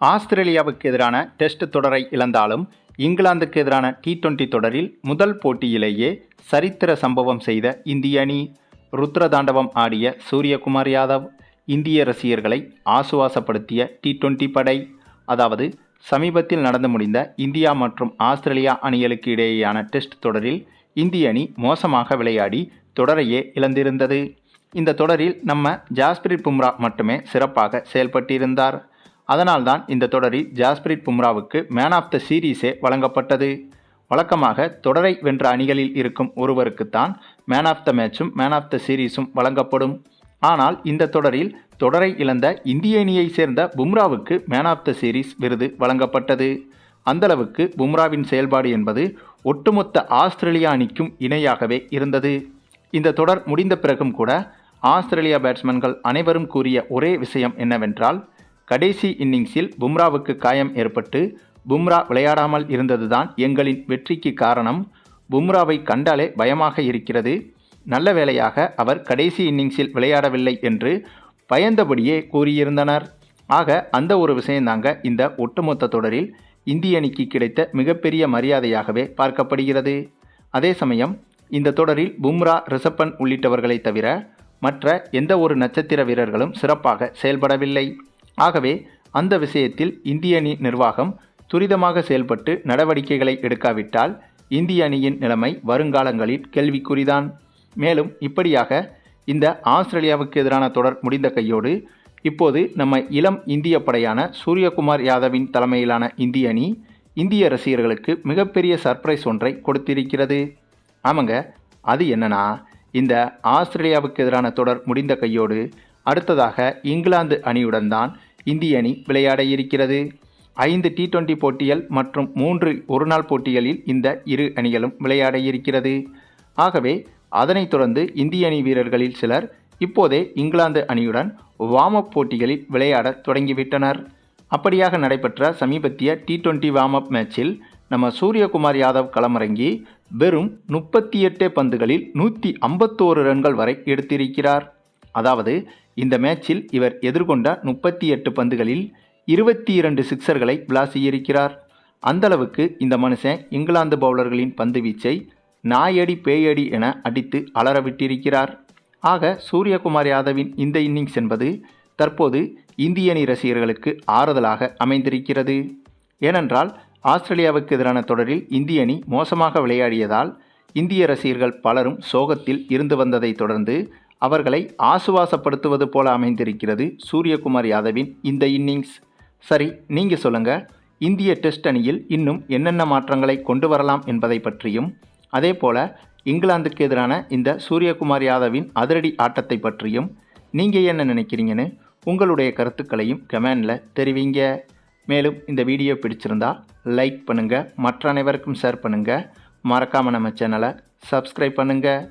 ஆஸ்திரேலியாவுக்கு எதிரான டெஸ்ட் தொடரை இழந்தாலும் இங்கிலாந்துக்கு எதிரான டி டுவெண்டி தொடரில் முதல் போட்டியிலேயே சரித்திர சம்பவம் செய்த இந்திய அணி ருத்ரதாண்டவம் ஆடிய சூரியகுமார் யாதவ் இந்திய ரசிகர்களை ஆசுவாசப்படுத்திய டி டுவெண்டி படை அதாவது சமீபத்தில் நடந்து முடிந்த இந்தியா மற்றும் ஆஸ்திரேலியா அணிகளுக்கு இடையேயான டெஸ்ட் தொடரில் இந்திய அணி மோசமாக விளையாடி தொடரையே இழந்திருந்தது. இந்த தொடரில் நம்ம ஜாஸ்பிரிட் பும்ரா மட்டுமே சிறப்பாக செயல்பட்டிருந்தார். அதனால்தான் இந்த தொடரில் ஜாஸ்பிரிட் பும்ராவுக்கு மேன் ஆஃப் த சீரீஸே வழங்கப்பட்டது. வழக்கமாக தொடரை வென்ற அணிகளில் இருக்கும் ஒருவருக்குத்தான் மேன் ஆஃப் த மேட்சும் மேன் ஆஃப் த சீரீஸும் வழங்கப்படும். ஆனால் இந்த தொடரில் தொடரை இழந்த இந்திய அணியை சேர்ந்த பும்ராவுக்கு மேன் ஆஃப் த சீரீஸ் விருது வழங்கப்பட்டது. அந்தளவுக்கு பும்ராவின் செயல்பாடு என்பது ஒட்டுமொத்த ஆஸ்திரேலியா அணிக்கும் இணையாகவே இருந்தது. இந்த தொடர் முடிந்த பிறகும் கூட ஆஸ்திரேலியா பேட்ஸ்மேன்கள் அனைவரும் கூறிய ஒரே விஷயம் என்னவென்றால் கடைசி இன்னிங்ஸில் பும்ராவுக்கு காயம் ஏற்பட்டு பும்ரா விளையாடாமல் இருந்ததுதான் எங்களின் வெற்றிக்கு காரணம். பும்ராவை கண்டாலே பயமாக இருக்கிறது. நல்ல வேளையாக அவர் கடைசி இன்னிங்ஸில் விளையாடவில்லை என்று பயந்தபடியே கூறியிருந்தனர். ஆக அந்த ஒரு விஷயந்தாங்க இந்த ஒட்டுமொத்த தொடரில் இந்திய அணிக்கு கிடைத்த மிகப்பெரிய மரியாதையாகவே பார்க்கப்படுகிறது. அதே சமயம் இந்த தொடரில் பும்ரா ரிஷப்பன் உள்ளிட்டவர்களை தவிர மற்ற எந்த ஒரு நட்சத்திர வீரர்களும் சிறப்பாக செயல்படவில்லை. ஆகவே அந்த விஷயத்தில் இந்திய அணி நிர்வாகம் துரிதமாக செயல்பட்டு நடவடிக்கைகளை எடுக்காவிட்டால் இந்திய அணியின் நிலைமை வருங்காலங்களில் கேள்விக்குறிதான். மேலும் இப்படியாக இந்த ஆஸ்திரேலியாவுக்கு எதிரான தொடர் முடிந்த கையோடு இப்போது நம்ம இளம் இந்திய படையான சூரியகுமார் யாதவின் தலைமையிலான இந்திய அணி இந்திய ரசிகர்களுக்கு மிகப்பெரிய சர்ப்ரைஸ் ஒன்றை கொடுத்திருக்கிறது. ஆமாங்க அது என்னன்னா இந்த ஆஸ்திரேலியாவுக்கு எதிரான தொடர் முடிந்த கையோடு அடுத்ததாக இங்கிலாந்து அணியுடன் தான் இந்திய அணி விளையாட இருக்கிறது. ஐந்து டி டுவெண்டி போட்டிகள் மற்றும் மூன்று ஒருநாள் போட்டிகளில் இந்த இரு அணிகளும் விளையாட இருக்கிறது. ஆகவே அதனைத் தொடர்ந்து இந்திய அணி வீரர்களில் சிலர் இப்போதே இங்கிலாந்து அணியுடன் வார்ம் அப் போட்டிகளில் விளையாட தொடங்கிவிட்டனர். அப்படியாக நடைபெற்ற சமீபத்திய டி டுவெண்டி வார்ம் அப் மேட்சில் நம்ம சூரியகுமார் யாதவ் களமிறங்கி வெறும் முப்பத்தி எட்டு பந்துகளில் நூற்றி ஐம்பத்தோரு ரன்கள் வரை எடுத்திருக்கிறார். அதாவது இந்த மேட்சில் இவர் எதிர்கொண்ட முப்பத்தி எட்டு பந்துகளில் இருபத்தி இரண்டு சிக்சர்களை விளாசியிருக்கிறார். அந்தளவுக்கு இந்த மனுஷன் இங்கிலாந்து பவுலர்களின் பந்து வீச்சை நாயடி பேயடி என அடித்து அலறவிட்டிருக்கிறார். ஆக சூரியகுமார் யாதவின் இந்த இன்னிங்ஸ் என்பது தற்போது இந்திய அணி ரசிகர்களுக்கு ஆறுதலாக அமைந்திருக்கிறது. ஏனென்றால் ஆஸ்திரேலியாவுக்கு எதிரான தொடரில் இந்திய அணி மோசமாக விளையாடியதால் இந்திய ரசிகர்கள் பலரும் சோகத்தில் இருந்து வந்ததை தொடர்ந்து அவர்களை ஆசுவாசப்படுத்துவது போல அமைந்திருக்கிறது சூரியகுமார் யாதவின் இந்த இன்னிங்ஸ். சரி நீங்கள் சொல்லுங்கள் இந்திய டெஸ்ட் அணியில் இன்னும் என்னென்ன மாற்றங்களை கொண்டு வரலாம் என்பதை பற்றியும் அதே போல இங்கிலாந்துக்கு எதிரான இந்த சூரியகுமார் யாதவின் அதிரடி ஆட்டத்தை பற்றியும் நீங்கள் என்ன நினைக்கிறீங்கன்னு உங்களுடைய கருத்துக்களையும் கமெண்டில் தெரிவிங்க. மேலும் இந்த வீடியோ பிடிச்சிருந்தா லைக் பண்ணுங்கள் மற்ற அனைவருக்கும் ஷேர் பண்ணுங்கள் மறக்காமல் நம்ம சேனலை சப்ஸ்கிரைப் பண்ணுங்கள்